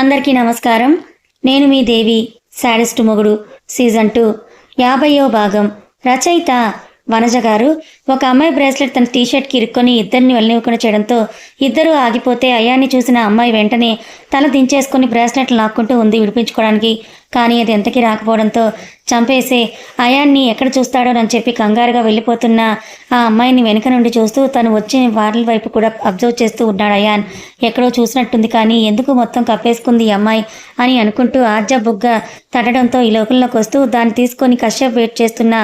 అందరికీ నమస్కారం. నేను మీ దేవి శాడిస్ట్ మొగుడు సీజన్ టూ యాభయో భాగం. రచయిత వనజ గారు ఒక అమ్మాయి బ్రేస్లెట్ తన టీషర్ట్కి ఇరుక్కొని ఇద్దరిని వెళ్ళనివ్వకుండా చేయడంతో ఇద్దరు ఆగిపోతే అయాన్ని చూసిన అమ్మాయి వెంటనే తల దించేసుకుని బ్రేస్లెట్ లాక్కుంటూ ఉంది విడిపించుకోవడానికి. కానీ అది ఎంతకీ రాకపోవడంతో చంపేసే అయాన్ని ఎక్కడ చూస్తాడోనని చెప్పి కంగారుగా వెళ్ళిపోతున్న ఆ అమ్మాయిని వెనుక నుండి చూస్తూ తను వచ్చిన వార్ల వైపు కూడా అబ్జర్వ్ చేస్తూ ఉన్నాడు అయాన్. ఎక్కడో చూసినట్టుంది కానీ ఎందుకు మొత్తం కప్పేసుకుంది ఈ అమ్మాయి అని అనుకుంటూ ఆర్జ బుగ్గ తట్టడంతో ఈ లోకంలోకి వస్తూ దాన్ని తీసుకొని కశ్యప్ వెయిట్ చేస్తున్న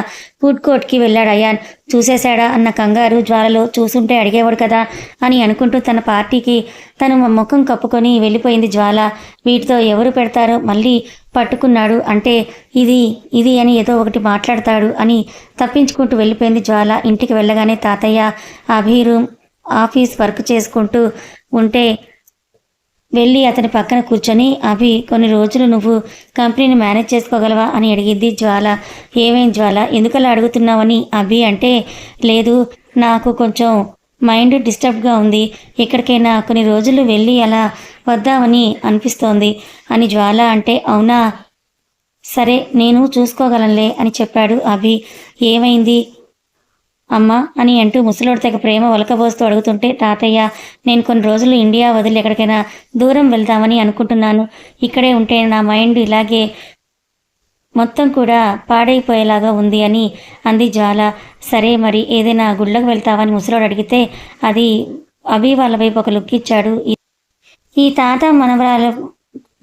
ఫుడ్ కోర్ట్కి వెళ్ళాడు అయాన్. చూసేశాడా అన్న కంగారు జ్వాలలో చూసుంటే అడిగేవాడు కదా అని అనుకుంటూ తన పార్టీకి తను ముఖం కప్పుకొని వెళ్ళిపోయింది జ్వాల. వీటితో ఎవరు పెడతారో మళ్ళీ పట్టుకున్నాడు అంటే ఇది ఇది అని ఏదో ఒకటి మాట్లాడతాడు అని తప్పించుకుంటూ వెళ్ళిపోయింది జ్వాల. ఇంటికి వెళ్ళగానే తాతయ్య అభిరు ఆఫీస్ వర్క్ చేసుకుంటూ ఉంటే వెళ్ళి అతని పక్కన కూర్చొని అభి కొన్ని రోజులు నువ్వు కంపెనీని మేనేజ్ చేసుకోగలవా? అని అడిగింది జ్వాల. ఏమేం జ్వాల? ఎందుకలా అడుగుతున్నావని? అభి అంటే లేదు నాకు కొంచెం మైండ్ డిస్టర్బ్గా ఉంది. ఎక్కడికైనా కొన్ని రోజులు వెళ్ళి అలా వద్దామని అనిపిస్తోంది అని జ్వాల అంటే అవునా? సరే నేను చూసుకోగలంలే అని చెప్పాడు అభి. ఏమైంది? అమ్మా అని అంటూ ముసలోడి తెగ ప్రేమ వలకబోస్తూ అడుగుతుంటే తాతయ్య నేను కొన్ని రోజులు ఇండియా వదిలి ఎక్కడికైనా దూరం వెళ్దామని అనుకుంటున్నాను. ఇక్కడే ఉంటే నా మైండ్ ఇలాగే మొత్తం కూడా పాడైపోయేలాగా ఉంది అని అంది జ్వాల. సరే మరి ఏదైనా గుళ్ళకు వెళ్తావని ముసలోడు అడిగితే అది అభి వాళ్ళ వైపు ఒక లుక్ ఇచ్చాడు. ఈ- ఈ తాత మనవరాల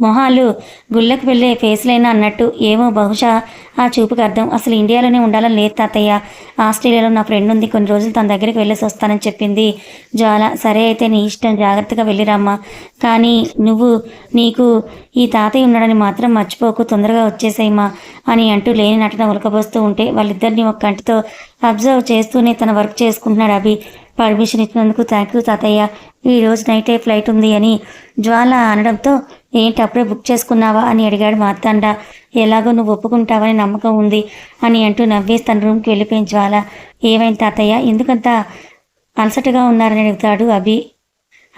మొహాలు గుళ్ళకు వెళ్ళే ఫేస్లైనా అన్నట్టు. ఏమో బహుశా ఆ చూపుకి అర్థం. అసలు ఇండియాలోనే ఉండాలని లేదు తాతయ్య. ఆస్ట్రేలియాలో నా ఫ్రెండ్ ఉంది. కొన్ని రోజులు తన దగ్గరికి వెళ్ళేసి వస్తానని చెప్పింది. జ్వాల సరే అయితే నీ ఇష్టం. జాగ్రత్తగా వెళ్ళిరామ్మా. కానీ నువ్వు నీకు ఈ తాతయ్య ఉన్నాడని మాత్రం మర్చిపోకు. తొందరగా వచ్చేసేయమ్మా అని అంటూ లేని నటన ఉలకబోస్తూ ఉంటే వాళ్ళిద్దరిని ఒక కంటితో అబ్జర్వ్ చేస్తూనే తన వర్క్ చేసుకుంటున్నాడు అభి. పర్మిషన్ ఇచ్చినందుకు థ్యాంక్ యూ తాతయ్య. ఈ రోజు నైటే ఫ్లైట్ ఉంది అని జ్వాల అనడంతో ఏంటి అప్పుడే బుక్ చేసుకున్నావా? అని అడిగాడు మార్తాండ. ఎలాగో నువ్వు ఒప్పుకుంటావని నమ్మకం ఉంది అని అంటూ నవ్వేసి తన రూమ్కి వెళ్ళిపోయిన జ్వాల. ఏమైంది తాతయ్య? ఎందుకంత అలసటగా ఉన్నారని అడుగుతాడు అభి.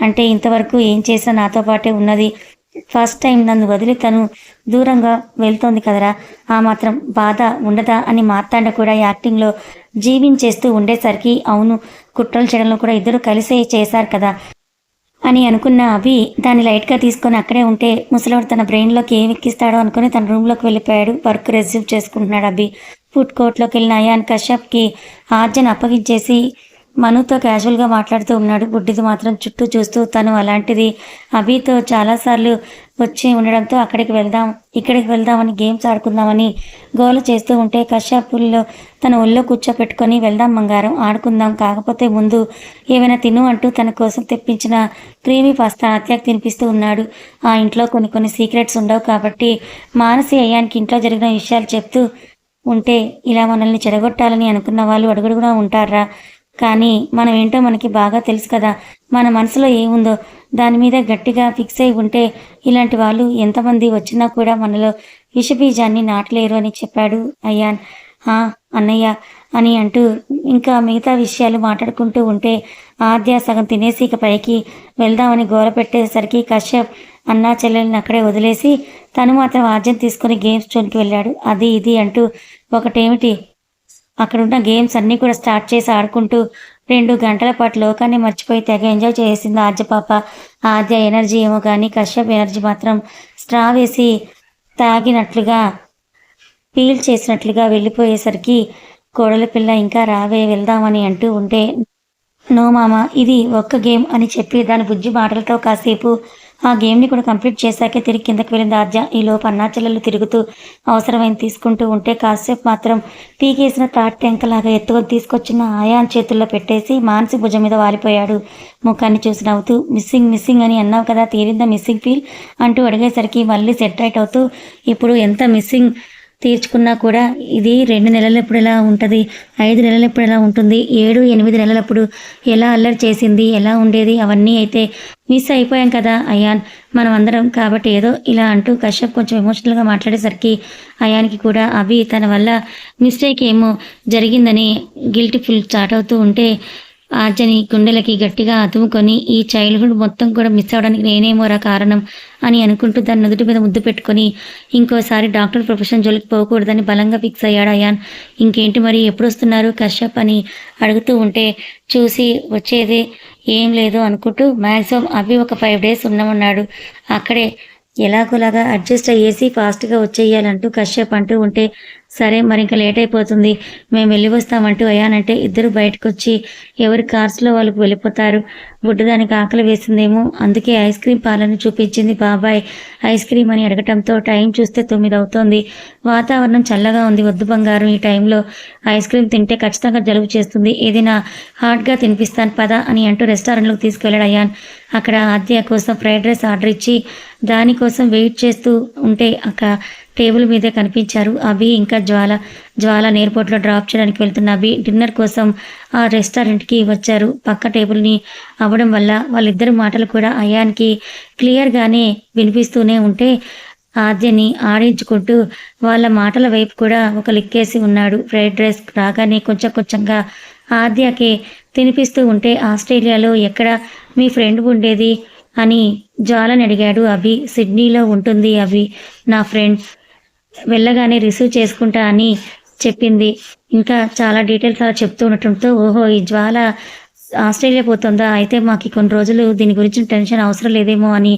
అంటే ఇంతవరకు ఏం చేసినా నాతో పాటే ఉన్నది. ఫస్ట్ టైం నన్ను వదిలి తను దూరంగా వెళ్తోంది కదరా. ఆ మాత్రం బాధ ఉండదా? అని మార్తాండ కూడా యాక్టింగ్లో జీవించేస్తూ ఉండేసరికి అవును కుట్రలు చేయడంలో కూడా ఇద్దరు కలిసే చేశారు కదా అని అనుకున్న అభి దాన్ని లైట్గా తీసుకొని అక్కడే ఉంటే ముసలివాడు తన బ్రెయిన్లోకి ఏం ఎక్కిస్తాడో అనుకుని తన రూమ్లోకి వెళ్ళిపోయాడు. వర్క్ రెజ్యూమ్ చేసుకుంటున్నాడు అభి. ఫుడ్ కోర్ట్లోకి వెళ్ళిన అయాన్ కశ్యప్కి ఆర్జన్ అప్పగించేసి మనుతో క్యాజువల్గా మాట్లాడుతూ ఉన్నాడు. బుడ్డిది మాత్రం చుట్టూ చూస్తూ తను అలాంటిది అభితో చాలాసార్లు వచ్చి ఉండడంతో అక్కడికి వెళ్దాం ఇక్కడికి వెళ్దామని గేమ్స్ ఆడుకుందామని గోల చేస్తూ ఉంటే కశ్యపుల్లో తన ఒళ్ళో కూర్చోపెట్టుకొని వెళ్దాం బంగారం ఆడుకుందాం కాకపోతే ముందు ఏమైనా తిను అంటూ తన కోసం తెప్పించిన క్రీమీ పాస్తా అత్యాక్ తినిపిస్తూ ఉన్నాడు. ఆ ఇంట్లో కొన్ని కొన్ని సీక్రెట్స్ ఉండవు కాబట్టి మానసి అయ్యానికి ఇంట్లో జరిగిన విషయాలు చెప్తూ ఉంటే ఇలా మనల్ని చెడగొట్టాలని అనుకున్న వాళ్ళు అడుగుడుగునా ఉంటారా? కానీ మనం ఏంటో మనకి బాగా తెలుసు కదా. మన మనసులో ఏముందో దాని మీద గట్టిగా ఫిక్స్ అయి ఉంటే ఇలాంటి వాళ్ళు ఎంతమంది వచ్చినా కూడా మనలో విషబీజాన్ని నాటలేరు అని చెప్పాడు అయ్యాన్ "ఆ, అన్నయ్య అని అంటూ ఇంకా మిగతా విషయాలు మాట్లాడుకుంటూ ఉంటే ఆద్య సగం తినేసి ఇక పైకి వెళ్దామని గోర పెట్టేసరికి కశ్యప్ అన్నా చెల్లెల్ని అక్కడే వదిలేసి తను మాత్రం ఆద్యం తీసుకుని గేమ్స్ జోన్కి వెళ్ళాడు. అది ఇది అంటూ ఒకటేమిటి? అక్కడున్న గేమ్స్ అన్నీ కూడా స్టార్ట్ చేసి ఆడుకుంటూ రెండు గంటల పాటు లోకాన్ని మర్చిపోయి తెగ ఎంజాయ్ చేసింది ఆద్య పాప. ఆద్య ఎనర్జీ ఏమో కానీ కశ్యప్ ఎనర్జీ మాత్రం స్ట్రా వేసి తాగినట్లుగా ఫీల్ చేసినట్లుగా వెళ్ళిపోయేసరికి కోడలి పిల్ల ఇంకా రావే వెళ్దామని అంటూ ఉంటే నో మామ ఇది ఒక్క గేమ్ అని చెప్పి దాని బుజ్జి మాటలతో కాసేపు ఆ గేమ్ని కూడా కంప్లీట్ చేశాకే తిరిగి కిందకి వెళ్ళింది ఆద్య ఈ లోపు అన్నాచెల్లెలు తిరుగుతూ అవసరమైన తీసుకుంటూ ఉంటే కాసేపు మాత్రం పీకేసిన తాటి టెంకలాగా ఎత్తుకొని తీసుకొచ్చిన ఆయాన్ చేతుల్లో పెట్టేసి మానసి భుజం మీద వాలిపోయాడు. ముఖాన్ని చూసి నవ్వుతూ మిస్సింగ్ మిస్సింగ్ అని అన్నావు కదా తీరిందా మిస్సింగ్ ఫీల్ అంటూ అడిగేసరికి మళ్ళీ సెట్ రైట్ అవుతూ ఇప్పుడు ఎంత మిస్సింగ్ తీర్చుకున్నా కూడా ఇది రెండు నెలలప్పుడు ఎలా ఉంటుంది? ఐదు నెలలప్పుడు ఎలా ఉంటుంది? ఏడు ఎనిమిది నెలలప్పుడు ఎలా అల్లరి చేసింది? ఎలా ఉండేది? అవన్నీ అయితే మిస్ అయిపోయాం కదా అయాన్. మనం అందరం కాబట్టి ఏదో ఇలా అంటూ కశ్యప్ కొంచెం ఎమోషనల్గా మాట్లాడేసరికి అయాన్కి కూడా అవి తన వల్ల మిస్టేక్ ఏమో జరిగిందని గిల్టీ ఫుల్ స్టార్ట్ అవుతూ ఉంటే ఆర్జని గుండెలకి గట్టిగా అతుముకొని ఈ చైల్డ్హుడ్ మొత్తం కూడా మిస్ అవడానికి నేనేమోరా కారణం అని అనుకుంటూ దాని నుదుటి మీద ముద్దు పెట్టుకొని ఇంకోసారి డాక్టర్ ప్రొఫెషన్ జోలికి పోకూడదని బలంగా ఫిక్స్ అయ్యాడు అయాన్. ఇంకేంటి మరి? ఎప్పుడు వస్తున్నారు? కశ్యప్ అని అడుగుతూ ఉంటే చూసి వచ్చేది ఏం లేదు అనుకుంటూ మ్యాక్సిమం అవి ఒక ఫైవ్ డేస్ ఉన్నామన్నాడు అక్కడే ఎలాగోలాగా అడ్జస్ట్ అయ్యేసి ఫాస్ట్గా వచ్చేయాలంటూ కశ్యప్ అంటూ ఉంటే సరే మరి ఇంకా లేట్ అయిపోతుంది మేము వెళ్ళి వస్తామంటూ అయ్యానంటే ఇద్దరు బయటకు వచ్చి ఎవరి కార్స్లో వాళ్ళకు వెళ్ళిపోతారు. బుడ్డదానికి ఆకలి వేసిందేమో. అందుకే ఐస్ క్రీమ్ పాలని చూపించింది బాబాయ్. ఐస్ క్రీమ్ అని అడగటంతో టైం చూస్తే తొమ్మిది అవుతోంది వాతావరణం చల్లగా ఉంది వద్దు బంగారం ఈ టైంలో. ఐస్ క్రీమ్ తింటే ఖచ్చితంగా జలుబు చేస్తుంది. ఏదైనా హాట్గా తినిపిస్తాను పదా అని అంటూ రెస్టారెంట్లోకి తీసుకెళ్ళాడు అయ్యాన్ అక్కడ ఆద్య కోసం ఫ్రైడ్ రైస్ ఆర్డర్ ఇచ్చి దానికోసం వెయిట్ చేస్తూ ఉంటే అక్కడ టేబుల్ మీదే కనిపించారు. అభి ఇంకా జ్వాల జ్వాల ఎయిర్పోర్ట్లో డ్రాప్ చేయడానికి వెళ్తున్న అభి డిన్నర్ కోసం ఆ రెస్టారెంట్కి వచ్చారు. పక్క టేబుల్ని అవ్వడం వల్ల వాళ్ళిద్దరి మాటలు కూడా అయాన్కి క్లియర్గానే వినిపిస్తూనే ఉంటే ఆద్యని ఆడించుకుంటూ వాళ్ళ మాటల వైపు కూడా ఒక లిక్కేసి ఉన్నాడు. ఫ్రైడ్ రైస్ రాగానే కొంచెం కొంచెంగా ఆద్యకి తినిపిస్తూ ఉంటే ఆస్ట్రేలియాలో ఎక్కడ మీ ఫ్రెండ్ ఉండేది? అని జ్వాలని అడిగాడు. అభి సిడ్నీలో ఉంటుంది అభి నా ఫ్రెండ్. వెళ్ళగానే రిసీవ్ చేసుకుంటా అని చెప్పింది. ఇంకా చాలా డీటెయిల్స్ అలా చెప్తూ ఉండటంతో ఓహో ఈ జ్వాల ఆస్ట్రేలియా పోతుందా? అయితే మాకు కొన్ని రోజులు దీని గురించి టెన్షన్ అవసరం లేదేమో అని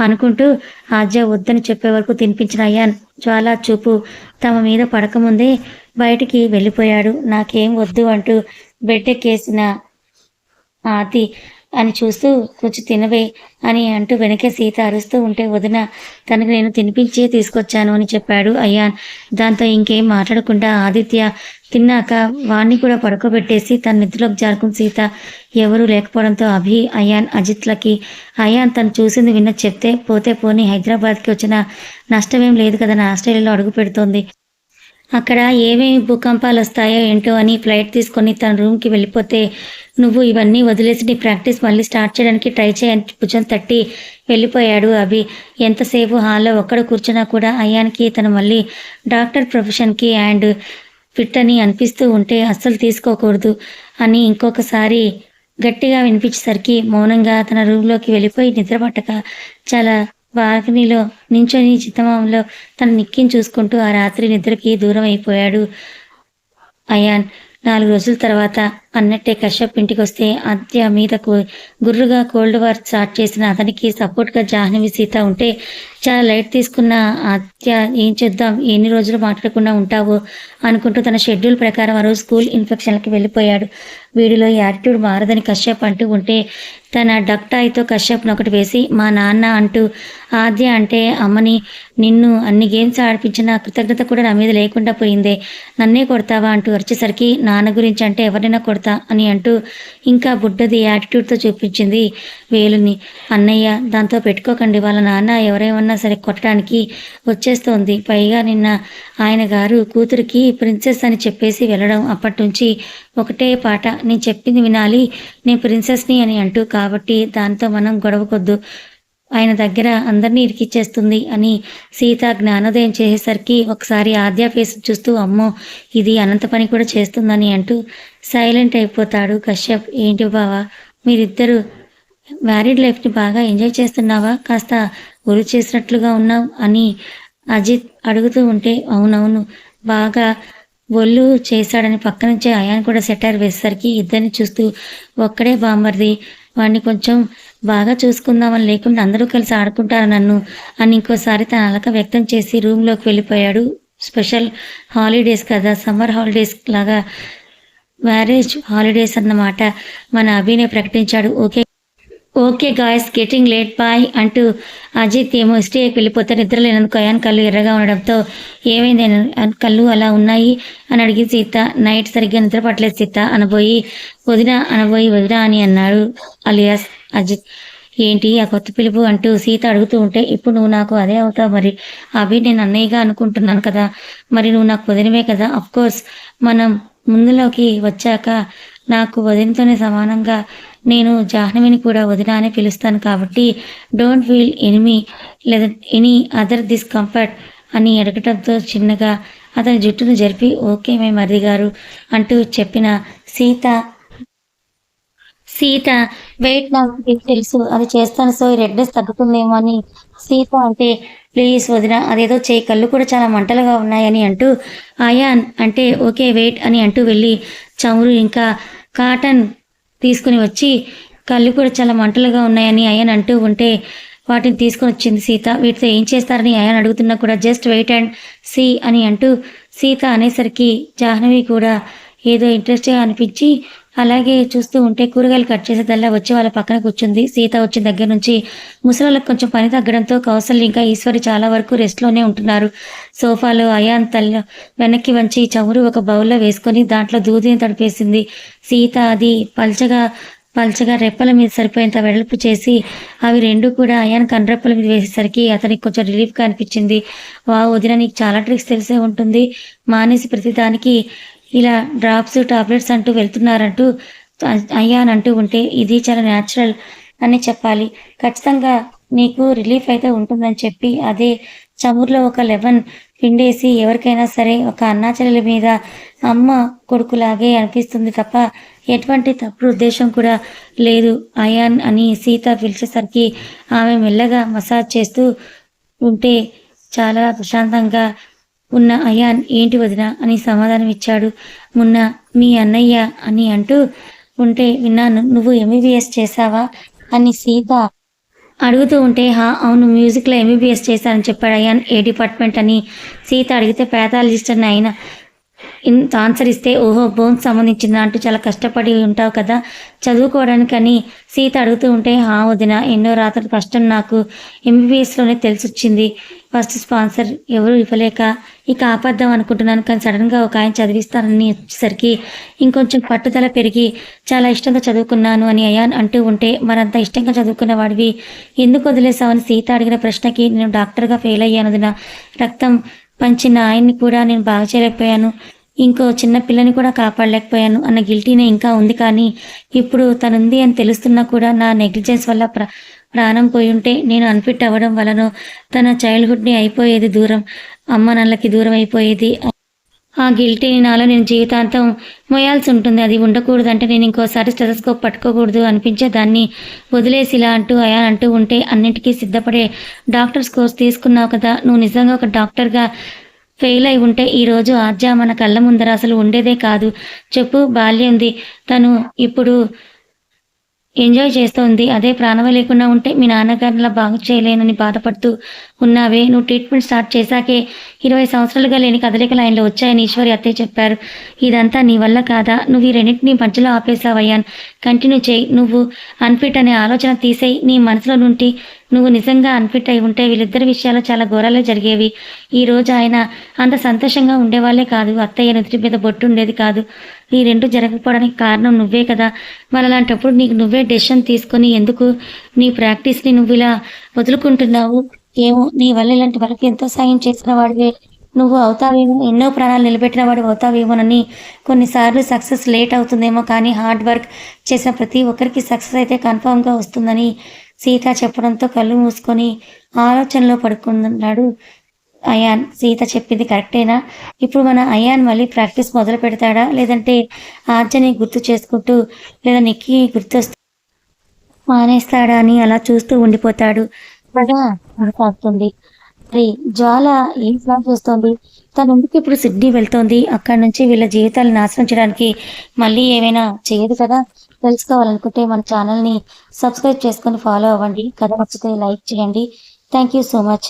అనుకుంటూ ఆద్య వద్దని చెప్పే వరకు తినిపించిన అయ్యాన్ జ్వాల చూపు తమ మీద పడకముందే బయటికి వెళ్ళిపోయాడు. నాకేం వద్దు అంటూ బెడ్ ఎక్కేసిన ఆది అని చూస్తూ కొంచెం తినవే అని అంటూ వెనకే సీత అరుస్తూ ఉంటే వదిన తనకు నేను తినిపించే తీసుకొచ్చాను అని చెప్పాడు అయ్యాన్. దాంతో ఇంకేం మాట్లాడకుండా ఆదిత్య తిన్నాక వాణ్ణి కూడా పడుకోబెట్టేసి తన నిద్రలోకి జారుకుని సీత ఎవరూ లేకపోవడంతో అభి అయాన్ అజిత్లకి అయాన్ తను చూసింది విన్న చెప్తే పోతే పోని హైదరాబాద్కి వచ్చిన నష్టమేం లేదు కదా నా ఆస్ట్రేలియాలో అడుగు పెడుతోంది. అక్కడ ఏమేమి భూకంపాలు వస్తాయో ఏంటో అని ఫ్లైట్ తీసుకొని తన రూమ్కి వెళ్ళిపోతే నువ్వు ఇవన్నీ వదిలేసి నీ ప్రాక్టీస్ మళ్ళీ స్టార్ట్ చేయడానికి ట్రై చేయని భుజం తట్టి వెళ్ళిపోయాడు అభి. ఎంతసేపు హాల్లో ఒక్కడ కూర్చున్నా కూడా అయ్యానికి తను మళ్ళీ డాక్టర్ ప్రొఫెషన్కి అండ్ ఫిట్ అని అనిపిస్తూ ఉంటే అస్సలు తీసుకోకూడదు అని ఇంకొకసారి గట్టిగా వినిపించేసరికి మౌనంగా తన రూమ్లోకి వెళ్ళిపోయి నిద్రపట్టక చాలా బాల్కనీలో నించొని చిత్తమామలో తన నిక్కిని చూసుకుంటూ ఆ రాత్రి నిద్రకి దూరం అయిపోయాడు అయాన్ నాలుగు రోజుల తర్వాత అన్నట్టే కశ్యప్ ఇంటికి వస్తే అద్య మీదకు గుర్రుగా కోల్డ్ వార్ స్టార్ట్ చేసిన అతనికి సపోర్ట్గా జాహ్నవి సీత ఉంటే చాలా లైట్ తీసుకున్న అత్య ఏం చేద్దాం ఎన్ని రోజులు మాట్లాడకుండా ఉంటావు అనుకుంటూ తన షెడ్యూల్ ప్రకారం ఆ రోజు స్కూల్ ఇన్ఫెక్షన్లకి వెళ్ళిపోయాడు. వీడిలో యాటిట్యూడ్ మారదని కశ్యప్ అంటూ ఉంటే తన డక్టాయితో కశ్యప్ను ఒకటి వేసి మా నాన్న అంటూ ఆద్య అంటే అమ్మని నిన్ను అన్ని గేమ్స్ ఆడిపించిన కృతజ్ఞత కూడా నా మీద లేకుండా పోయిందే నన్నే కొడతావా అంటూ వచ్చేసరికి నాన్న గురించి అంటే ఎవరైనా కొడతా అని అంటూ ఇంకా బుడ్డది యాటిట్యూడ్తో చూపించింది వేలుని. అన్నయ్య దాంతో పెట్టుకోకండి వాళ్ళ నాన్న ఎవరేమన్నా సరే కొట్టడానికి వచ్చేస్తోంది. పైగా నిన్న ఆయన గారు కూతురికి ప్రిన్సెస్ అని చెప్పేసి వెళ్ళడం అప్పటి నుంచి ఒకటే పాట. నేను చెప్పింది వినాలి నేను ప్రిన్సెస్ని అని అంటూ. కాబట్టి దాంతో మనం గొడవకొద్దు. ఆయన దగ్గర అందరినీ ఇరికిచ్చేస్తుంది అని సీత జ్ఞానోదయం చేసేసరికి ఒకసారి ఆద్య ఫేస్ చూస్తూ అమ్మో ఇది అనంత పని కూడా చేస్తుందని అంటూ సైలెంట్ అయిపోతాడు. కశ్యప్ ఏంటి బావా? మీరిద్దరు మ్యారీడ్ లైఫ్ని బాగా ఎంజాయ్ చేస్తున్నావా? కాస్త గురి చేసినట్లుగా ఉన్నావు అని అజిత్ అడుగుతూ ఉంటే అవునవును బాగా ఒళ్ళు చేశాడని పక్క నుంచే అయాన్ కూడా సెటర్ వేసేసరికి. ఇద్దరిని చూస్తూ ఒక్కడే బాంబర్ది వాడిని కొంచెం బాగా చూసుకుందామని లేకుండా అందరూ కలిసి ఆడుకుంటారు నన్ను అని ఇంకోసారి తన అలక వ్యక్తం చేసి రూమ్లోకి వెళ్ళిపోయాడు. స్పెషల్ హాలిడేస్ కదా సమ్మర్ హాలిడేస్ లాగా మ్యారేజ్ హాలిడేస్ అన్నమాట. మన అభినే ప్రకటించాడు. Okay. Okay guys getting late bye అంటూ అజిత్ ఏమో స్టేకి వెళ్ళిపోతే నిద్రలేనందుకు అయాన్ కళ్ళు ఎర్రగా ఉండడంతో ఏమైంది కళ్ళు అలా ఉన్నాయి అని అడిగి సీత. నైట్ సరిగ్గా నిద్ర పట్టలేదు సీత. అనబోయి వదిన అనబోయి వదిన అని అన్నాడు అలియాస్ అజిత్. ఏంటి ఆ కొత్త పిలుపు అంటూ సీత అడుగుతూ ఉంటే ఇప్పుడు నువ్వు నాకు అదే అవుతావు మరి. అవి నేను అన్నయ్యగా అనుకుంటున్నాను కదా. మరి నువ్వు నాకు వదినవే కదా. అఫ్ కోర్స్ మనం ముందులోకి వచ్చాక నాకు వదినతోనే సమానంగా నేను జాహ్నవిని కూడా వదిన అని పిలుస్తాను కాబట్టి డోంట్ ఫీల్ ఎనిమి లేదా ఎనీ అదర్ దిస్ కంఫర్ట్ అని అడగటంతో చిన్నగా అతని జుట్టును జరిపి ఓకే మే మరిది గారు అంటూ చెప్పిన సీత సీత వెయిట్ నాకు తెలుసు అది చేస్తాను సో ఈ రెడ్నెస్ తగ్గుతుందేమో అని సీత అంటే ప్లీజ్ వదిన అదేదో చేయి కళ్ళు కూడా చాలా మంటలుగా ఉన్నాయని అంటూ అయాన్ అంటే ఓకే వెయిట్ అని అంటూ వెళ్ళి చమురు ఇంకా కాటన్ తీసుకుని వచ్చి కళ్ళు కూడా చాలా మంటలుగా ఉన్నాయని అయాన్ అంటూ ఉంటే వాటిని తీసుకొని వచ్చింది సీత. వీటితో ఏం చేస్తారని అయాన్ అడుగుతున్నా కూడా జస్ట్ వెయిట్ అండ్ సీ అని అంటూ సీత అనేసరికి జాహ్నవి కూడా ఏదో ఇంట్రెస్ట్గా అనిపించి అలాగే చూస్తూ ఉంటే కూరగాయలు కట్ చేసేదల్లా వచ్చి వాళ్ళ పక్కన కూర్చుంది. సీత వచ్చిన దగ్గర నుంచి ముసలాళ్ళకి కొంచెం పని తగ్గడంతో కౌసల్య ఇంకా ఈశ్వరి చాలా వరకు రెస్ట్లోనే ఉంటున్నారు. సోఫాలో అయాన్ తల్ల వెనక్కి వంచి చమురు ఒక బౌల్లో వేసుకొని దాంట్లో దూదిని తడిపేసింది. సీత అది పల్చగా పల్చగా రెప్పల మీద సరిపోయేంత వెడల్పు చేసి అవి రెండు కూడా అయాన్ కన్రెప్పల మీద వేసేసరికి అతనికి కొంచెం రిలీఫ్గా అనిపించింది. వా వదిన నీకు చాలా ట్రిక్స్ తెలిసే ఉంటుంది. మానేసి ప్రతిదానికి ఇలా డ్రాప్స్ టాబ్లెట్స్ అంటూ వెళ్తున్నారంటూ అయ్యానంటూ ఉంటే ఇది చాలా న్యాచురల్ అని చెప్పాలి. ఖచ్చితంగా నీకు రిలీఫ్ అయితే ఉంటుందని చెప్పి అదే చమురులో ఒక లెవెన్ పిండేసి ఎవరికైనా సరే ఒక అన్నాచరుల మీద అమ్మ కొడుకులాగే అనిపిస్తుంది తప్ప ఎటువంటి తప్పుడు ఉద్దేశం కూడా లేదు. అయాన్ అని సీత పిలిచేసరికి ఆమె మెల్లగా మసాజ్ చేస్తూ ఉంటే చాలా ప్రశాంతంగా ఉన్న అయాన్ ఏంటి వదిన అని సమాధానం ఇచ్చాడు మొన్న మీ అన్నయ్య అని అంటూ ఉంటే విన్నాను నువ్వు ఎంబీబీఎస్ చేశావా? అని సీత అడుగుతూ ఉంటే హా అవును మ్యూజిక్లో ఎంబీబీఎస్ చేశానని చెప్పాడు అయాన్. ఏ డిపార్ట్మెంట్ అని సీత అడిగితే ప్యాథాలజిస్ట్ అని ఆయన. ఆన్సర్ ఇస్తే ఓహో బోన్స్ సంబంధించిన అంటూ చాలా కష్టపడి ఉంటావు కదా. చదువుకోవడానికని సీత అడుగుతూ ఉంటే హా వదిన ఎన్నో రాత్రులు కష్టం నాకు ఎంబీబీఎస్లోనే తెలిసొచ్చింది. ఫస్ట్ స్పాన్సర్ ఎవరు ఇవ్వలేక ఇక ఆపద్దాం అనుకుంటున్నాను కానీ సడన్గా ఒక ఆయన చదివిస్తానని వచ్చేసరికి ఇంకొంచెం పట్టుదల పెరిగి చాలా ఇష్టంగా చదువుకున్నాను అని అయాన్ అంటూ ఉంటే మరంత ఇష్టంగా చదువుకున్న వాడివి ఎందుకు వదిలేసావని సీత అడిగిన ప్రశ్నకి నేను డాక్టర్గా ఫెయిల్ అయ్యాను రక్తం పంచిన ఆయన్ని కూడా నేను బాగా చేయలేకపోయాను. ఇంకో చిన్న పిల్లని కూడా కాపాడలేకపోయాను అన్న గిల్టీనే ఇంకా ఉంది కానీ ఇప్పుడు తనుంది అని తెలుస్తున్నా కూడా నా నెగ్లిజెన్స్ వల్ల ప్ర ప్రాణం పోయి ఉంటే నేను అన్ఫిట్ అవ్వడం వలన తన చైల్డ్హుడ్ని అయిపోయేది దూరం అమ్మ నల్లకి దూరం అయిపోయేది. ఆ గిల్టీని నాలో నేను జీవితాంతం మోయాల్సి ఉంటుంది. అది ఉండకూడదంటే నేను ఇంకోసారి స్టెథోస్కోప్ పట్టుకోకూడదు అనిపించే దాన్ని వదిలేసి ఇలా అంటూ అయా అంటూ ఉంటే అన్నింటికీ సిద్ధపడే డాక్టర్స్ కోర్స్ తీసుకున్నావు కదా. నువ్వు నిజంగా ఒక డాక్టర్గా ఫెయిల్ అయి ఉంటే ఈరోజు ఆద్య మన కళ్ళ ముందర అసలు ఉండేదే కాదు. చెప్పు బాల్యంది తను ఇప్పుడు ఎంజాయ్ చేస్తోంది. అదే ప్రాణం లేకుండా ఉంటే మీ నాన్నగారిలా బాగు చేయలేనని బాధపడుతూ ఉన్నావే. నువ్వు ట్రీట్మెంట్ స్టార్ట్ చేశాకే ఇరవై సంవత్సరాలుగా లేని కదలిక లైన్లో వచ్చాయని ఈశ్వరి అత్తయ్య చెప్పారు. ఇదంతా నీ వల్ల కాదా? నువ్వు ఈ రెండింటినీ మధ్యలో ఆపేశావయ్యాన్. కంటిన్యూ చేయి. నువ్వు అన్ఫిట్ అనే ఆలోచన తీసేయి. నీ మనసులో నుండి నువ్వు నిజంగా అన్ఫిట్ అయి ఉంటే వీళ్ళిద్దరి విషయాలు చాలా ఘోరాలే జరిగేవి. ఈ రోజు ఆయన అంత సంతోషంగా ఉండేవాళ్ళే కాదు. అత్తయ్య నుదుటి మీద బొట్టు ఉండేది కాదు. ఈ రెండు జరగకపోవడానికి కారణం నువ్వే కదా. మరి అలాంటప్పుడు నీకు నువ్వే డెసిషన్ తీసుకొని ఎందుకు నీ ప్రాక్టీస్ని నువ్వు ఇలా వదులుకుంటున్నావు? ఏమో నీ వల్ల ఇలాంటి వాళ్ళకి ఎంతో సాయం చేసిన వాడివే. నువ్వు అవుతావేమో ఎన్నో ప్రాణాలు నిలబెట్టిన వాడు అవుతావేమోనని కొన్నిసార్లు సక్సెస్ లేట్ అవుతుందేమో కానీ హార్డ్ వర్క్ చేసిన ప్రతి ఒక్కరికి సక్సెస్ అయితే కన్ఫామ్గా వస్తుందని సీత చెప్పడంతో కళ్ళు మూసుకొని ఆలోచనలో పడుకున్నాడు అయాన్. సీత చెప్పింది కరెక్టేనా? ఇప్పుడు మన అయాన్ మళ్ళీ ప్రాక్టీస్ మొదలు పెడతాడా? లేదంటే ఆర్జని గుర్తు చేసుకుంటూ లేదా నిక్కి గుర్తొస్తూ మానేస్తాడా అని అలా చూస్తూ ఉండిపోతాడు. బాగా మరి జ్వాల ఏం ప్లాన్ చేస్తోంది? తను ఎందుకు ఇప్పుడు సిడ్నీ వెళ్తోంది. అక్కడ నుంచి వీళ్ళ జీవితాలు నాశనం చేయడానికి మళ్ళీ ఏమైనా చేయదు కదా? తెలుసుకోవాలనుకుంటే మన ఛానల్ని సబ్స్క్రైబ్ చేసుకొని ఫాలో అవ్వండి. కథ నచ్చితే లైక్ చేయండి. Thank you so much.